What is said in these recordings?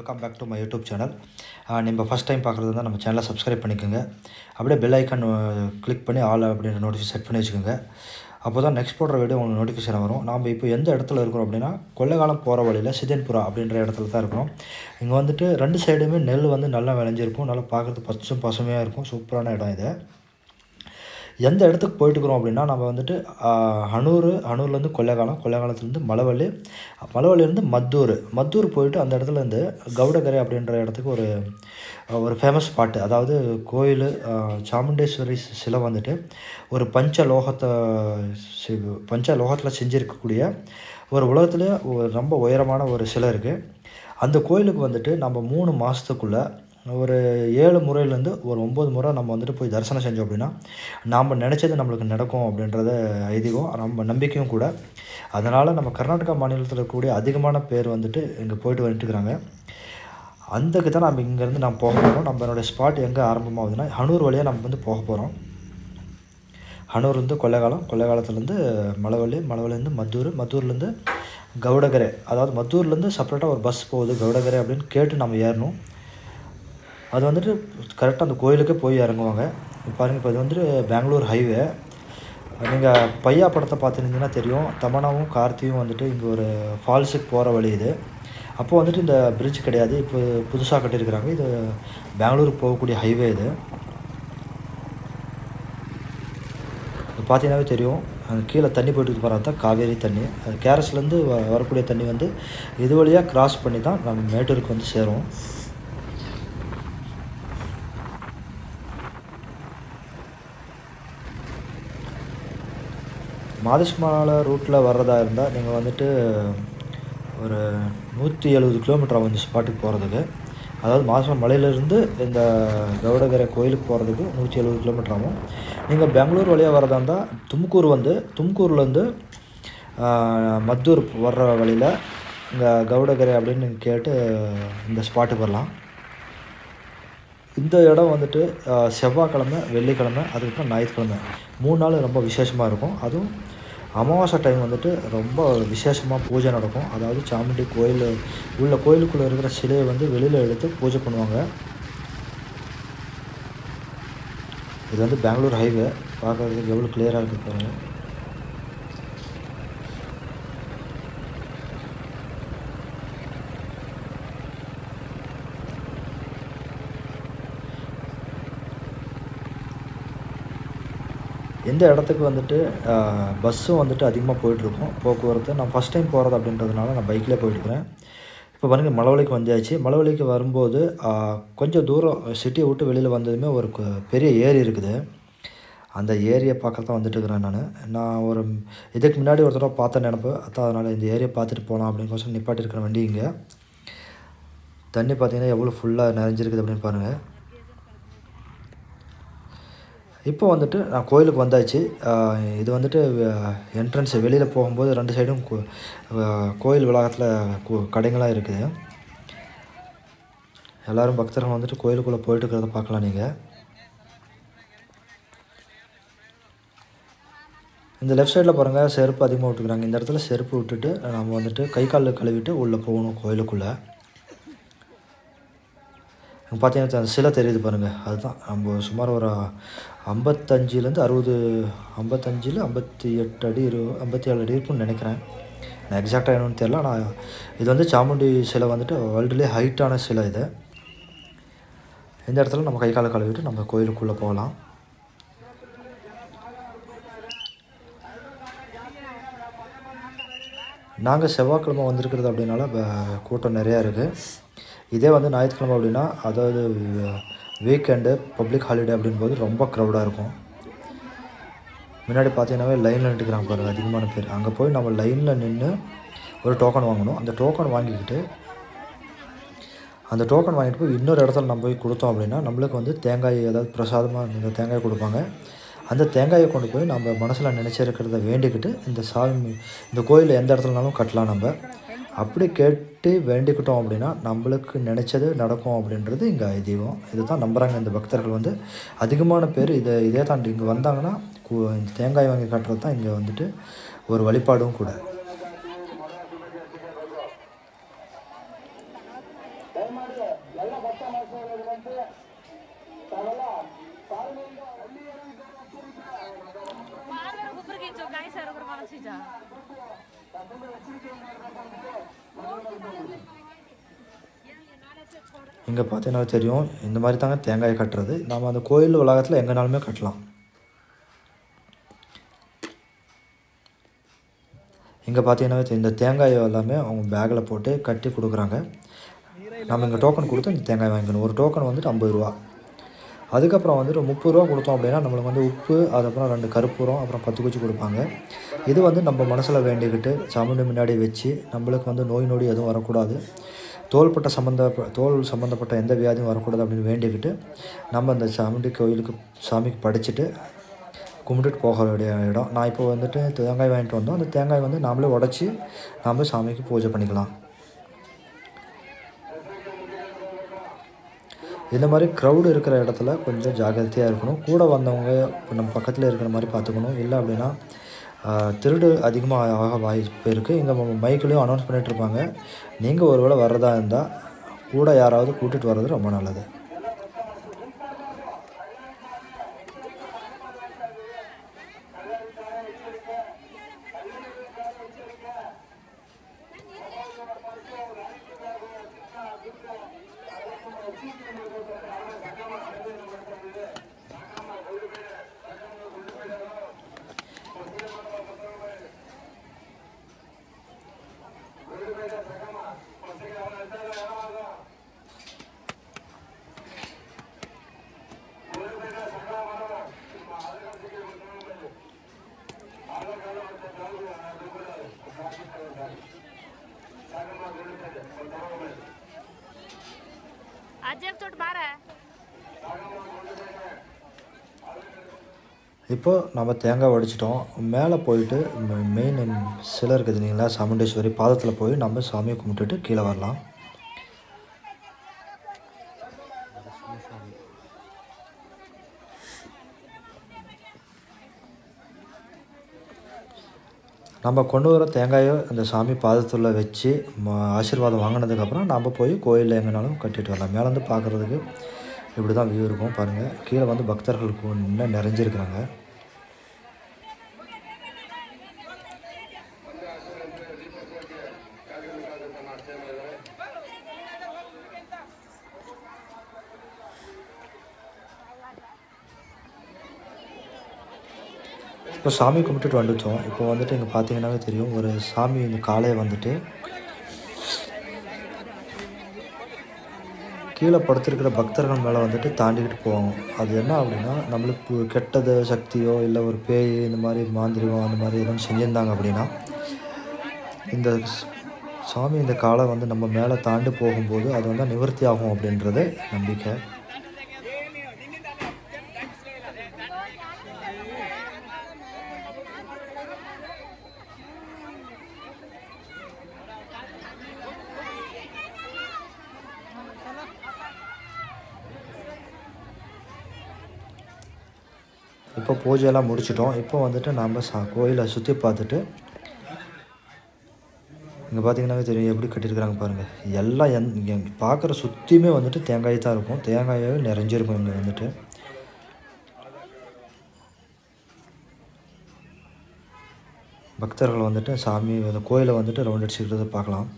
Welcome back to my YouTube channel நம்ம first time பார்க்குறது தான் நம்ம சேனலை சப்ஸ்கிரைப் பண்ணிக்கோங்க. அப்படியே பெல் ஐக்கான் கிளிக் பண்ணி ஆல் அப்படின்ற நோட்டிஃபிகேஷன் செட் பண்ணி வச்சுக்கோங்க. அப்போ தான் நெக்ஸ்ட் போடுற வீடியோ உங்களுக்கு நோட்டிஃபிகேஷன் வரும். நாம் இப்போ எந்த இடத்துல இருக்கிறோம் அப்படின்னா கொள்ளைக்காலம் போகிற வழியில் சிதன்புரா அப்படின்ற இடத்துல தான் இருக்கிறோம். இங்கே வந்துட்டு ரெண்டு சைடுமே நெல் வந்து நல்லா விளைஞ்சிருக்கும். நல்லா பார்க்குறது பச்சும் பசுமையாக இருக்கும். சூப்பரான இடம் இது. எந்த இடத்துக்கு போயிட்டுக்கிறோம் அப்படின்னா நம்ம வந்துட்டு ஆஹ், ஹனூர் ஹனூர்லேருந்து கொள்ளைக்காலத்துலேருந்து கொல்லைக்காலத்துலேருந்து மலவள்ளி மலவள்ளிலேருந்து மத்தூர். மத்தூர் போயிட்டு அந்த இடத்துலேருந்து கவுடகரை அப்படின்ற இடத்துக்கு ஒரு ஒரு ஃபேமஸ் ஸ்பாட்டு அதாவது கோயில் சாமுண்டேஸ்வரி சிலை வந்துட்டு ஒரு பஞ்ச லோகத்தை பஞ்ச லோகத்தில் செஞ்சுருக்கக்கூடிய ஒரு உலகத்துலேயே ரொம்ப உயரமான ஒரு சிலை இருக்குது அந்த கோயிலுக்கு வந்துட்டு நம்ம மூணு மாதத்துக்குள்ளே ஒரு ஏழு முறையிலேருந்து ஒரு ஒம்பது முறை நம்ம வந்துட்டு போய் தரிசனம் செஞ்சோம் அப்படின்னா நாம் நினச்சது நம்மளுக்கு நடக்கும் அப்படின்றத ஐதீகம் நம்ம நம்பிக்கையும் கூட. அதனால் நம்ம கர்நாடகா மாநிலத்தில் இருக்கக்கூடிய அதிகமான பேர் வந்துட்டு இங்கே போயிட்டு வந்துட்டுருக்குறாங்க அந்தக்கு தான் நம்ம இங்கேருந்து நம்ம போக போகிறோம் நம்மளோட ஸ்பாட் எங்கே ஆரம்பமாகுதுன்னா ஹனூர் வழியாக நம்ம வந்து போக போகிறோம் ஹனூர் வந்து கொள்ளைக்காலம் கொள்ளைக்காலத்துலேருந்து மலவள்ளி மலவள்ளிலேருந்து மத்தூர் மத்தூர்லேருந்து கவுடகரை. அதாவது மத்தூர்லேருந்து செப்பரேட்டாக ஒரு பஸ் போகுது கவுடகரை அப்படின்னு கேட்டு நம்ம ஏறணும். அது வந்துட்டு கரெக்டாக அந்த கோயிலுக்கே போய் இறங்குவாங்க. பாருங்கள் இப்போ இது வந்துட்டு பெங்களூர் ஹைவே நீங்கள் பையா படத்தை பார்த்துருந்தீங்கன்னா தெரியும். தமனாவும் கார்த்தியும் வந்துட்டு இங்கே ஒரு ஃபால்ஸுக்கு போகிற வழி இது. அப்போது வந்துட்டு இந்த பிரிட்ஜ் கிடையாது. இப்போ புதுசாக கட்டியிருக்கிறாங்க. இது பெங்களூருக்கு போகக்கூடிய ஹைவே இது. பார்த்தீங்கன்னாவே தெரியும். அங்கே கீழே தண்ணி போயிட்டு போகிறது தான் காவேரி தண்ணி. அது கேரஸ்லேருந்து வ வரக்கூடிய தண்ணி வந்து இது வழியாக கிராஸ் பண்ணி தான் நம்ம மேட்டூருக்கு வந்து சேரும். மாதேஷ்மலை ரூட்டில் வர்றதா இருந்தால் நீங்கள் வந்துட்டு ஒரு நூற்றி எழுபது கிலோமீட்டர் ஆகும் இந்த ஸ்பாட்டுக்கு போகிறதுக்கு அதாவது மாதம் மலையிலேருந்து இந்த கவுடகரை கோயிலுக்கு போகிறதுக்கு நூற்றி எழுபது கிலோமீட்டர் ஆகும். நீங்கள் பெங்களூர் வழியாக வரதா இருந்தால் தும்கூர் வந்து தும்கூர்லேருந்து மத்தூர் வர்ற வழியில் இங்கே கவுடகரை அப்படின்னு நீங்கள் கேட்டு இந்த ஸ்பாட்டுக்கு வரலாம். இந்த இடம் வந்துட்டு செவ்வாய்க்கிழமை வெள்ளிக்கிழமை அதுக்கப்புறம் ஞாயிற்றுக்கிழமை. மூணு நாள் ரொம்ப விசேஷமாக இருக்கும். அதுவும் அமாவாசை டைம் வந்துட்டு ரொம்ப விசேஷமாக பூஜை நடக்கும். அதாவது சாமுண்டி கோயில் உள்ள கோயிலுக்குள்ளே இருக்கிற சிலையை வந்து வெளியில் எடுத்து பூஜை பண்ணுவாங்க. இது வந்து பெங்களூர் ஹைவே பார்க்குறதுக்கு எவ்வளோ கிளியராக இருக்குது பாருங்கள் எந்த இடத்துக்கு வந்துட்டு பஸ்ஸும் வந்துட்டு அதிகமாக போயிட்டுருக்கும். போக்குவரத்து. நான் ஃபஸ்ட் டைம் போகிறது அப்படின்றதுனால நான் பைக்கில் போயிட்டுருக்கிறேன். இப்போ பாருங்கள் மலவலிக்கு வந்தாச்சு. மலவலிக்கு வரும்போது கொஞ்சம் தூரம் சிட்டியை விட்டு வெளியில் வந்ததுமே ஒரு பெரிய ஏரி இருக்குது. அந்த ஏரியை பார்க்க தான் வந்துட்டு இருக்கிறேன் நான். நான் ஒரு இதுக்கு முன்னாடி ஒரு தடவை பார்த்த நினப்பு. அதான் அதனால் இந்த ஏரியை பார்த்துட்டு போகலாம் அப்படின்னு கொஞ்சம் நிப்பாட்டிருக்கிற வண்டி இங்கே. தண்ணி பார்த்தீங்கன்னா எவ்வளோ ஃபுல்லாக நிறைஞ்சிருக்குது அப்படின்னு பாருங்கள் இப்போ வந்துட்டு நான் கோயிலுக்கு வந்தாச்சு. இது வந்துட்டு என்ட்ரன்ஸ் வெளியில் போகும்போது ரெண்டு சைடும் கோ- கோயில் வளாகத்தில் கடைங்களாக இருக்குது எல்லோரும் பக்தர்கள் வந்துட்டு கோயிலுக்குள்ளே போயிட்டு இருக்கிறத பார்க்கலாம் நீங்கள் இந்த லெஃப்ட் சைடில் பாருங்கள் செருப்பு அதிகமாக விட்டுக்கிறாங்க இந்த இடத்துல செருப்பு விட்டுட்டு நம்ம வந்துட்டு கை காலில் கழுவிட்டு உள்ளே போகணும் கோயிலுக்குள்ளே. பார்த்தீங்கன்னா அந்த சிலை தெரியுது பாருங்கள் அதுதான். நம்ம சுமார் ஒரு ஐம்பத்தஞ்சிலேருந்து அறுபது ஐம்பத்தஞ்சில் ஐம்பத்தி எட்டு அடி இரு ஐம்பத்தி ஏழு அடி இருக்கும்னு நினைக்கிறேன். நான் எக்ஸாக்டாக என்னன்னு தெரியல ஆனால் இது வந்து சாமுண்டி சிலை வந்துட்டு வேர்ல்டுலேயே ஹைட்டான சிலை இது. இந்த இடத்துல நம்ம கை காலை கழுவிட்டு நம்ம கோயிலுக்குள்ளே போகலாம். நாங்கள் செவ்வாய்க்கிழமை வந்திருக்கிறது அப்படின்னால கூட்டம் நிறையா இருக்குது இதே வந்து ஞாயிற்றுக்கிழமை அப்படின்னா அதாவது வீக்கெண்டு பப்ளிக் ஹாலிடே அப்படின்போது ரொம்ப க்ரௌடாக இருக்கும். முன்னாடி பார்த்தீங்கன்னாவே லைனில் நின்றுக்கிறாங்க பாருங்கள் அதிகமான பேர். அங்கே போய் நம்ம லைனில் நின்று ஒரு டோக்கன் வாங்கணும். அந்த டோக்கன் வாங்கிக்கிட்டு அந்த டோக்கன் வாங்கிட்டு போய் இன்னொரு இடத்துல நம்ம போய் கொடுத்தோம் அப்படின்னா நம்மளுக்கு வந்து தேங்காய் ஏதாவது பிரசாதமாக இந்த தேங்காய் கொடுப்பாங்க. அந்த தேங்காயை கொண்டு போய் நம்ம மனசில் நினச்சிருக்கிறத வேண்டிக்கிட்டு இந்த சாமி இந்த கோயிலில் எந்த இடத்துலனாலும் கட்டலாம் நம்ம. அப்படி கேட்டு வேண்டிக்கிட்டோம் அப்படின்னா நம்மளுக்கு நினச்சது நடக்கும் அப்படின்றது இங்கே ஐதீகம். இதை தான் நம்புகிறாங்க இந்த பக்தர்கள் வந்து. அதிகமான பேர் இதை இதே தாண்டி இங்கே வந்தாங்கன்னா தேங்காய் வாங்கி காட்டுறது தான் இங்கே வந்துட்டு ஒரு வழிபாடும் கூட. Thank you. இங்கே பார்த்தீங்கன்னா தெரியும் இந்த மாதிரி தாங்க தேங்காயை கட்டுறது. நாம் அந்த கோயில் வளாகத்தில் எங்கேனாலுமே கட்டலாம். இங்கே பார்த்தீங்கன்னா இந்த தேங்காய் எல்லாமே அவங்க பேக்கில் போட்டு கட்டி கொடுக்குறாங்க. நம்ம இங்கே டோக்கன் கொடுத்து இந்த தேங்காய் வாங்கிக்கணும். ஒரு டோக்கன் வந்துட்டு ஐம்பது ரூபா. அதுக்கப்புறம் வந்துட்டு முப்பது ரூபா கொடுத்தோம் அப்படின்னா நம்மளுக்கு வந்து உப்பு அதுக்கப்புறம் ரெண்டு கருப்பூரம் அப்புறம் பத்து குச்சி கொடுப்பாங்க. இது வந்து நம்ம மனசில் வேண்டிக்கிட்டு சாமியாடி முன்னாடி வச்சு நம்மளுக்கு வந்து நோய் நொடி எதுவும் வரக்கூடாது. தோள்பட்ட சம்மந்த தோல் சம்மந்தப்பட்ட எந்த வியாதியும் வரக்கூடாது அப்படின்னு வேண்டிக்கிட்டு நம்ம அந்த சாமுண்டி கோயிலுக்கு சாமிக்கு படிச்சுட்டு கும்பிட்டுட்டு போக வேண்டிய இடம். நான் இப்போ வந்துட்டு தேங்காய் வாங்கிட்டு வந்தோம். அந்த தேங்காய் வந்து நாமளே உடச்சி நாம் சாமிக்கு பூஜை பண்ணிக்கலாம். இந்த மாதிரி க்ரௌடு இருக்கிற இடத்துல கொஞ்சம் ஜாக்கிரதையாக இருக்கணும். கூட வந்தவங்க இப்போ நம்ம பக்கத்தில் இருக்கிற மாதிரி பார்த்துக்கணும். இல்லை அப்படின்னா திருடு அதிகமாக ஆக வாய்ப்பு இருக்குது இங்கே மைக்கிலையும் அனௌன்ஸ் பண்ணிகிட்டு இருப்பாங்க. நீங்கள் ஒருவேளை வர்றதா இருந்தால் கூட யாராவது கூட்டிகிட்டு வர்றது ரொம்ப நல்லது. అజేబ్ இப்போது நம்ம தேங்காய் உடைச்சிட்டோம் மேலே போயிட்டு மெயின் சிலர் இருக்குது இல்லைங்களா சாமுண்டேஸ்வரி பாதத்தில் போய் நம்ம சாமியை கும்பிட்டுட்டு கீழே வரலாம். நம்ம கொண்டு வர தேங்காயை அந்த சாமி பாதத்தில் வச்சு ஆசீர்வாதம் வாங்கினதுக்கப்புறம் நம்ம போய் கோயிலில் எங்கேனாலும் கட்டிட்டு வரலாம். மேலேருந்து பார்க்குறதுக்கு இப்படி தான் வியூ இருக்கும். பாருங்கள் கீழே வந்து பக்தர்களுக்கு இன்னும் நிறைஞ்சிருக்கிறாங்க. இப்போ சாமி கும்பிட்டுட்டு வந்துட்டோம். இப்போ வந்துட்டு இங்கே பார்த்தீங்கன்னாவே தெரியும் ஒரு சாமி இந்த காளையை வந்துட்டு கீழே படுத்திருக்கிற பக்தர்கள் மேலே வந்துட்டு தாண்டிக்கிட்டு போவோம் அது என்ன அப்படின்னா நம்மளுக்கு கெட்டது சக்தியோ இல்லை ஒரு பேய் இந்த மாதிரி மாந்திரிகம் அந்த மாதிரி எதுவும் செஞ்சுருந்தாங்க அப்படின்னா இந்த சாமி இந்த காலை வந்து நம்ம மேலே தாண்டி போகும்போது அது வந்து நிவர்த்தி ஆகும் அப்படின்றது நம்பிக்கை. இப்போ பூஜையெல்லாம் முடிச்சிட்டோம். இப்போ வந்துட்டு நாம் சா கோயிலை சுற்றி பார்த்துட்டு இங்கே பார்த்தீங்கன்னாவே தெரியும் எப்படி கட்டியிருக்கிறாங்க பாருங்கள் எல்லாம் எந் இங்கே பார்க்குற சுற்றியுமே வந்துட்டு தேங்காய் தான் இருக்கும். தேங்காயாவே நிறைஞ்சிருக்கும் இங்கே வந்துட்டு. பக்தர்கள் வந்துட்டு சாமி அந்த கோயிலை வந்துட்டு ரவுண்ட் அடிச்சுக்கிறத பார்க்கலாம்.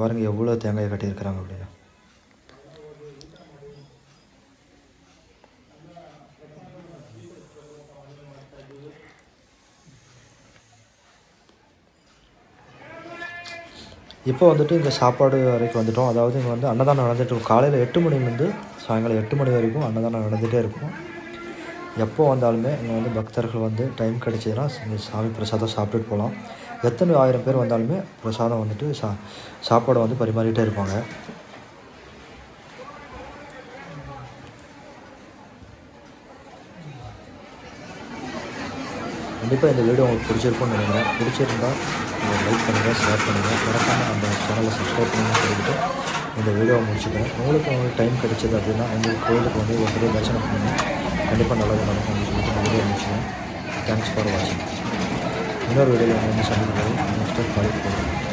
பாருங்கள் எவ்வளோ தேங்காய் கட்டியிருக்கிறாங்க அப்படின்னு. இப்போ வந்துட்டு இந்த சாப்பாடு வரைக்கும் வந்துட்டோம். அதாவது இங்கே வந்து அன்னதானம் நடந்துகிட்டு இருக்கும். காலையில் எட்டு மணிலேருந்து சாயங்காலம் எட்டு மணி வரைக்கும் அன்னதானம் நடந்துகிட்டே இருக்கும். எப்போ வந்தாலுமே இங்கே வந்து பக்தர்கள் வந்து டைம் கிடைச்சதுன்னா சாமி பிரசாதம் சாப்பிட்டுட்டு போகலாம். எத்தனை ஆயிரம் பேர் வந்தாலுமே பிரசாதம் வந்துட்டு சா சாப்பாடை வந்து பரிமாறிட்டே இருப்பாங்க. கண்டிப்பாக இந்த வீடியோ உங்களுக்கு பிடிச்சிருக்கும்னு நினைக்கிறேன். பிடிச்சிருந்தால் லைக் பண்ணுங்கள் ஷேர் பண்ணுங்கள் மறக்காமல் நம்ம சேனலை சப்ஸ்கிரைப் பண்ணுங்கன்னு சொல்லிட்டு இந்த வீடியோவை முடிச்சுக்கிறேன். உங்களுக்கு உங்களுக்கு டைம் கிடைச்சது அப்படின்னா உங்களுக்கு கோயிலுக்கு வந்து ஒரு பெரிய தரிசனம் பண்ணுங்கள் கண்டிப்பாக நல்லது நடக்கும் அப்படின்னு சொல்லிட்டு இந்த வீடியோ முடிச்சுக்கிறேன். தேங்க்ஸ் ஃபார் வாட்சிங் இன்னொரு வீடியோவில் வந்து சந்திக்கிறது நெக்ஸ்ட் டைம் காலேஜ் போகிறோம்